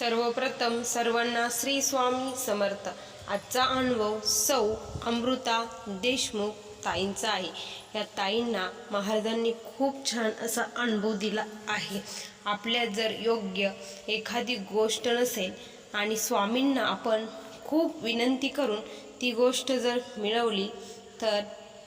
सर्वप्रथम सर्वांना श्री स्वामी समर्थ. आजचा अनुभव सौ अमृता देशमुख ताईंचा आहे. या ताईंना महाराजांनी खूप छान असा अनुभव दिला आहे. आपल्या जर योग्य एखादी गोष्ट नसेल आणि स्वामींना आपण खूप विनंती करून ती गोष्ट जर मिळवली तर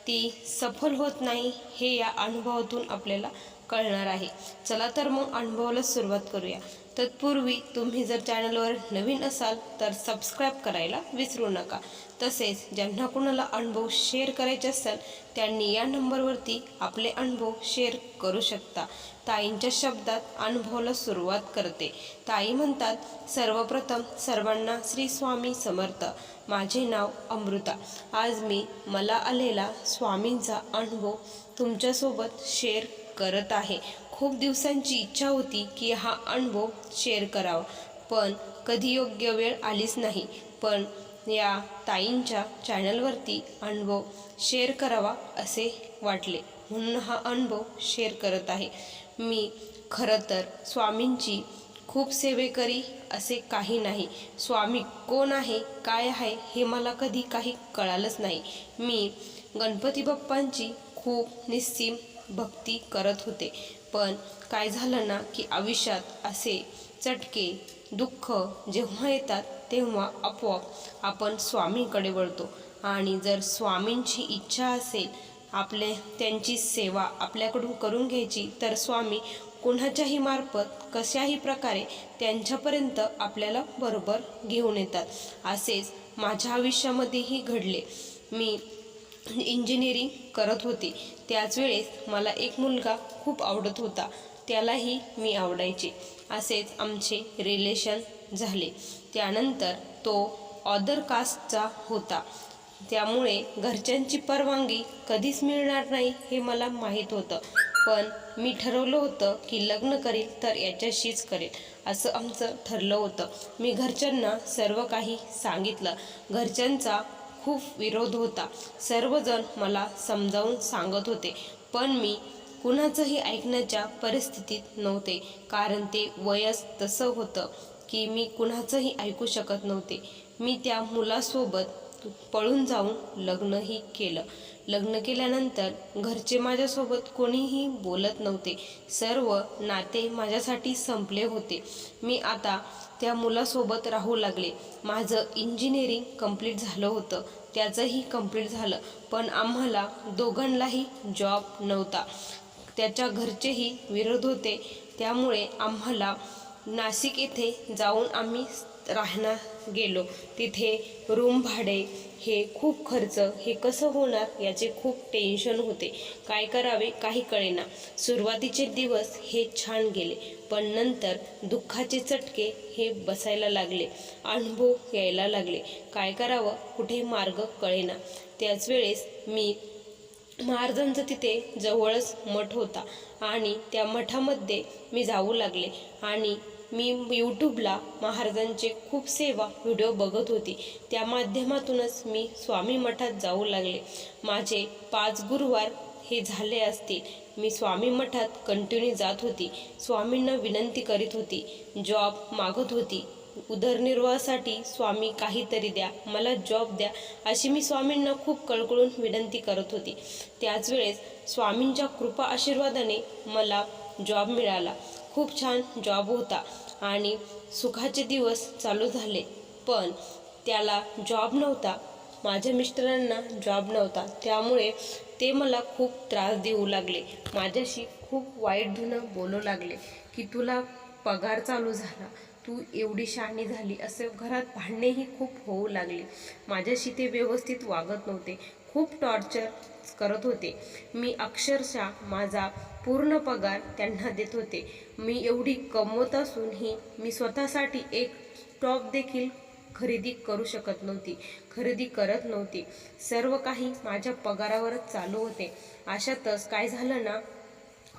ती सफल होत नाही हे या अनुभवातून आपल्याला कळणार आहे. चला तर मग अनुभवाला सुरुवात करूया. तत्पूर्वी तुम्ही जर चॅनलवर नवीन असाल तर सबस्क्राईब करायला विसरू नका. तसेच ज्यांना कुणाला अनुभव शेअर करायचे असाल त्यांनी या नंबरवरती आपले अनुभव शेअर करू शकता. ताईंच्या शब्दात अनुभवाला सुरुवात करते. ताई म्हणतात सर्वप्रथम सर्वांना श्री स्वामी समर्थ. माझे नाव अमृता. आज मी मला आलेला स्वामींचा अनुभव तुमच्यासोबत शेअर करत आहे. खूप दिवसांची इच्छा होती की हा अनुभव शेअर करावा. पण कधी योग्य वेळ आलीच नाही. पण या ताईंच्या चॅनलवरती अनुभव शेअर करावा असे वाटले. म्हणून हा अनुभव शेअर करत आहे. मी खरं तर स्वामींची खूप सेवेकरी असे काही नाही. स्वामी कोण आहे काय आहे हे मला कधी काही कळालंच नाही. मी गणपती बाप्पांची खूप निस्सीम भक्ती करत होते. पण काय झालं ना की आयुष्यात असे चटके दुःख जेव्हा येतात तेव्हा आपोआप आपण स्वामींकडे वळतो. आणि जर स्वामींची इच्छा असेल आपले त्यांची सेवा आपल्याकडून करून घ्यायची तर स्वामी कोणाच्याही मार्फत कशाही प्रकारे त्यांच्यापर्यंत आपल्याला बरोबर घेऊन येतात. असेच माझ्या आयुष्यामध्येही घडले. मी इंजिनिअरिंग करत होती. त्याच वेळेस मला एक मुलगा खूप आवडत होता. त्यालाही मी आवडायचे. असेच आमचे रिलेशन झाले. त्यानंतर तो ऑदर कास्टचा होता. त्यामुळे घरच्यांची परवानगी कधीच मिळणार नाही हे मला माहीत होतं. पण मी ठरवलं होतं की लग्न करेल तर याच्याशीच करेल. असं आमचं ठरलं होतं. मी घरच्यांना सर्व काही सांगितलं. घरच्यांचा खूप विरोध होता. सर्वजण मला समजावून सांगत होते पण मी कुणाचंही ऐकण्याच्या परिस्थितीत नव्हते कारण ते वयस तसं होतं की मी कुणाचंही ऐकू शकत नव्हते. मी त्या मुलासोबत पळून जाऊन लग्नही केलं. लग्न केल्यानंतर घरचे माझ्यासोबत कोणीही बोलत नव्हते. सर्व नाते माझ्यासाठी संपले होते. मी आता त्या मुलासोबत राहू लागले. माझं इंजिनिअरिंग कंप्लीट झालं होतं. त्याचंही कंप्लीट झालं. पण आम्हाला दोघांनाही जॉब नव्हता. त्याच्या घरचेही विरोध होते. त्यामुळे आम्हाला नाशिक येथे जाऊन आम्ही राहणार गेलो. तिथे रूम भाडे हे खूप खर्च. हे कसं होणार याचे खूप टेन्शन होते. काय करावे काही कळेना. सुरुवातीचे दिवस हे छान गेले पण नंतर दुःखाचे चटके हे बसायला लागले. अनुभव यायला लागले. काय करावं? कुठे मार्ग कळेना. त्याच वेळेस मी महाराजांचं तिथे जवळच मठ होता आणि त्या मठामध्ये मी जाऊ लागले आणि मी यूट्यूबला महाराजांचे खूप सेवा व्हिडिओ बघत होती. त्या माध्यमातूनच मी स्वामी मठात जाऊ लागले. माझे पाच गुरुवार हे झाले असतील मी स्वामी मठात कंटिन्यू जात होती. स्वामींना विनंती करीत होती. जॉब मागत होती. उदरनिर्वाहासाठी स्वामी काहीतरी द्या मला जॉब द्या अशी मी स्वामींना खूप कळकळून विनंती करत होती. त्याच वेळेस स्वामींच्या कृपा आशीर्वादाने मला जॉब मिळाला. खूप छान जॉब होता. आणि सुखाचे दिवस चालू झाले. पण त्याला जॉब नव्हता. माझ्या मिस्टरांना जॉब नव्हता. त्यामुळे ते मला खूप त्रास देऊ लागले. माझ्याशी खूप वाईट धुणं बोलू लागले की तुला पगार चालू झाला. तू एवढी शहाणी झाली असं घरात भांडणेही खूप होऊ लागले. माझ्याशी ते व्यवस्थित वागत नव्हते. खूप टॉर्चर करत होते. मी अक्षरशः माझा पूर्ण पगार त्यांना देत होते. मी एवढी कमवत असूनही मी स्वतःसाठी एक टॉप देखील खरेदी करू शकत नव्हती खरेदी करत नव्हती. सर्व काही माझ्या पगारावरच चालू होते. अशातच काय झालं ना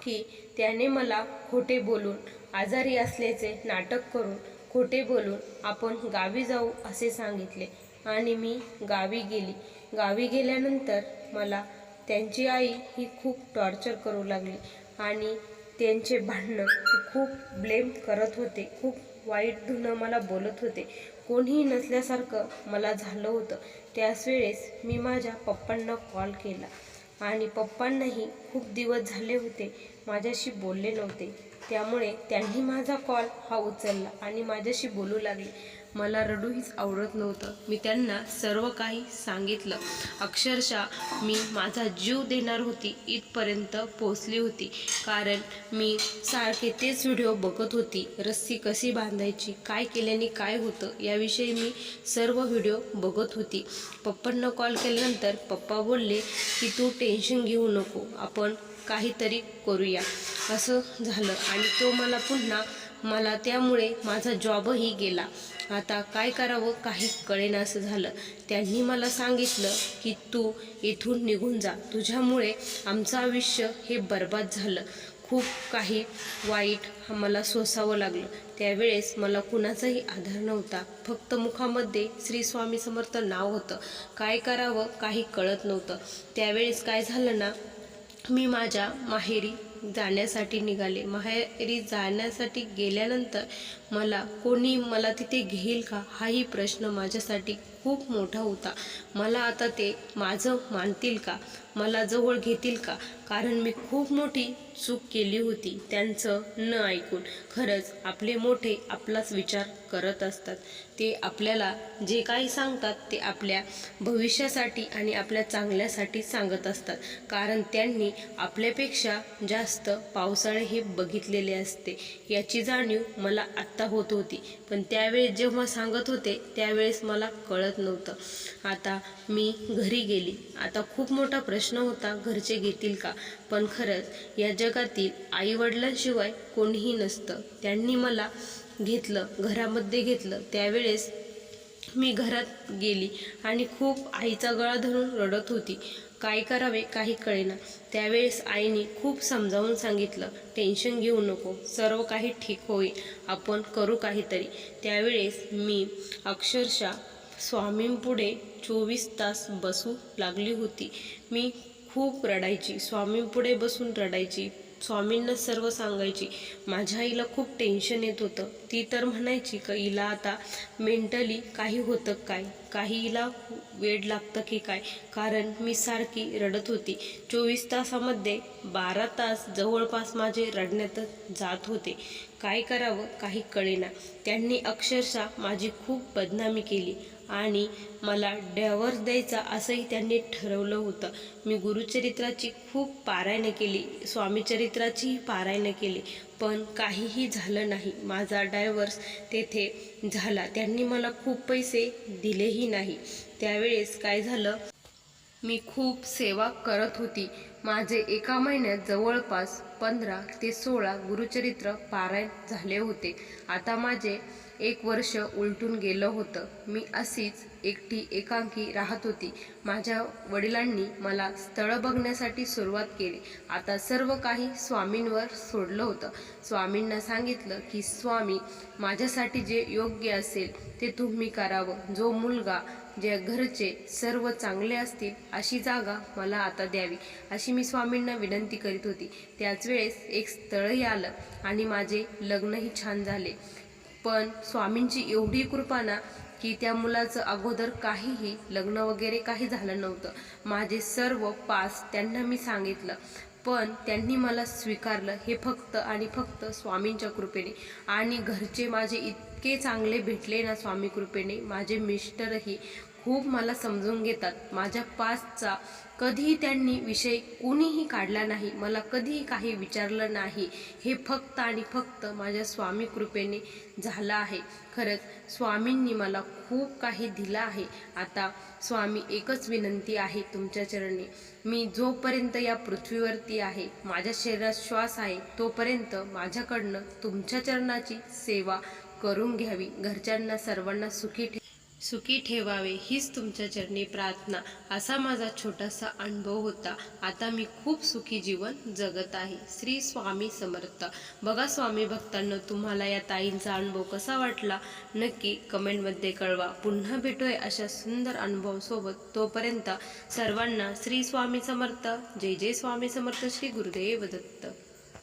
की त्याने मला खोटे बोलून आजारी असल्याचे नाटक करून खोटे बोलून आपण गावी जाऊ असे सांगितले. आणि मी गावी गेली. गावी गेल्यानंतर मला त्यांची आई ही खूप टॉर्चर करू लागली. आणि त्यांचे भांडणं खूप ब्लेम करत होते. खूप वाईट धुणं मला बोलत होते. कोणीही नसल्यासारखं मला झालं होतं. त्याच वेळेस मी माझ्या पप्पांना कॉल केला. आणि पप्पांनाही खूप दिवस झाले होते. माझ्याशी बोलले नव्हते. त्यामुळे त्यांनी माझा कॉल हा उचलला आणि माझ्याशी बोलू लागले. मला रडूहीच आवडत नव्हतं. मी त्यांना सर्व काही सांगितलं. अक्षरशः मी माझा जीव देणार होती इथपर्यंत पोचली होती. कारण मी सारखे तेच व्हिडिओ बघत होती. रस्सी कशी बांधायची काय केल्याने काय होतं याविषयी मी सर्व व्हिडिओ बघत होती. पप्पांना कॉल केल्यानंतर पप्पा बोलले की तू टेन्शन घेऊ नको. आपण काहीतरी करूया. असं झालं आणि तो मला पुन्हा मला त्यामुळे माझा जॉबही गेला. आता काय करावं काही कळेना असं झालं. त्यांनी मला सांगितलं की तू इथून निघून जा. तुझ्यामुळे आमचं आयुष्य हे बर्बाद झालं. खूप काही वाईट मला सोसावं लागलं. त्यावेळेस मला कुणाचाही आधार नव्हता. फक्त मुखामध्ये श्री स्वामी समर्थ नाव होतं. काय करावं काही कळत नव्हतं. त्यावेळेस काय झालं ना मी माझ्या माहेरी जाण्यासाठी निघाले. माहेरी जाण्यासाठी गेल्यानंतर मला कोणी मला तिथे घेईल का? हाही प्रश्न माझ्यासाठी खूप मोठा होता. मला आता ते माझं मानतील का? मला जवळ घेतील का? कारण मी खूप मोठी चूक केली होती. त्यांचं न ऐकून. खरंच आपले मोठे आपलाच विचार करत असतात. ते आपल्याला जे काही सांगतात ते आपल्या भविष्यासाठी आणि आपल्या चांगल्यासाठी सांगत असतात. कारण त्यांनी आपल्यापेक्षा जास्त पावसाळे हे बघितलेले असते. याची जाणीव मला आत्ता होत होती. पण त्यावेळेस जेव्हा सांगत होते त्यावेळेस मला कळत नव्हतं. आता मी घरी गेली. आता खूप मोठा प्रश्न होता घरचे घेतील का? पण खरंच या जगातील आईवडिलांशिवाय कोणीही नसतं. त्यांनी मला घेतलं घरामध्ये घेतलं. त्यावेळेस मी घरात गेली आणि खूप आईचा गळा धरून रडत होती. काय करावे काही कळेना. त्यावेळेस आईने खूप समजावून सांगितलं टेन्शन घेऊ नको. सर्व काही ठीक होईल. आपण करू काहीतरी. त्यावेळेस मी अक्षरशः स्वामींपुढे चोवीस तास बसू लागली होती. मी खूप रडायची. स्वामींपुढे बसून रडायची. स्वामींना सर्व सांगायची. माझ्या आईला खूप टेन्शन येत होतं. ती तर म्हणायची का हिला आता मेंटली काही होतं काय? काहीला वेळ वेड लागतं की काय? कारण मी सारखी रडत होती. चोवीस तासामध्ये बारा तास जवळपास माझे रडण्यातच जात होते. काय करावं काही कळेना. त्यांनी अक्षरशः माझी खूप बदनामी केली आणि मला डॅवर्स द्यायचा असंही त्यांनी ठरवलं होतं. मी गुरुचरित्राची खूप पारायणं केली स्वामीचरित्राचीही पारायणं केली. पण काहीही झालं नाही. माझा डायव्हर्स तेथे झाला. त्यांनी मला खूप पैसे दिलेही नाही. त्यावेळेस काय झालं? मी खूप सेवा करत होती. माझे एका महिन्यात जवळपास पंधरा ते सोळा गुरुचरित्र पारायण झाले होते. आता माझे एक वर्ष उलटून गेलं होतं. मी अशीच एकटी एकांकी राहत होती. माझ्या वडिलांनी मला स्थळं बघण्यासाठी सुरुवात केली. आता सर्व काही स्वामींवर सोडलं होतं. स्वामींना सांगितलं की स्वामी माझ्यासाठी जे योग्य असेल ते तुम्ही करावं. जो मुलगा जे घरचे सर्व चांगले असतील अशी जागा मला आता द्यावी. अशी मी स्वामींना विनंती करीत होती. त्याच वेळेस एक स्थळही आलं आणि माझे लग्नही छान झाले. पण स्वामींची एवढी कृपा ना की त्या मुलाचं अगोदर काहीही लग्न वगैरे काही झालं नव्हतं. माझे सर्व पास त्यांना मी सांगितलं. पण त्यांनी मला स्वीकारलं. हे फक्त आणि फक्त स्वामींच्या कृपेने. आणि घरचे माझे इतके चांगले भेटले ना स्वामी कृपेने. माझे मिस्टरही खूप मला समजून घेतात. माझ्या पासचा कधीही त्यांनी विषय कोणीही काढला नाही मला कधीही काही विचारलं नाही. हे फक्त आणि फक्त माझ्या स्वामी कृपेने झालं आहे. खरंच स्वामींनी मला खूप काही दिलं आहे. आता स्वामी एकच विनंती आहे तुमच्या चरणी. मी जोपर्यंत या पृथ्वीवरती आहे माझ्या शरीरात श्वास आहे तोपर्यंत माझ्याकडनं तुमच्या चरणाची सेवा करून घ्यावी. घरच्यांना सर्वांना सुखी ठे सुखी ठेवावे हीच तुमच्या चरणी प्रार्थना असा माझा छोटासा अनुभव होता. आता मी खूप सुखी जीवन जगत आहे. श्री स्वामी समर्थ. बघा स्वामी भक्तांना तुम्हाला या ताईंचा अनुभव कसा वाटला? नक्की कमेंटमध्ये कळवा. पुन्हा भेटूया अशा सुंदर अनुभवासोबत. तोपर्यंत सर्वांना श्री स्वामी समर्थ. जय जय स्वामी समर्थ. श्री गुरुदेव दत्त.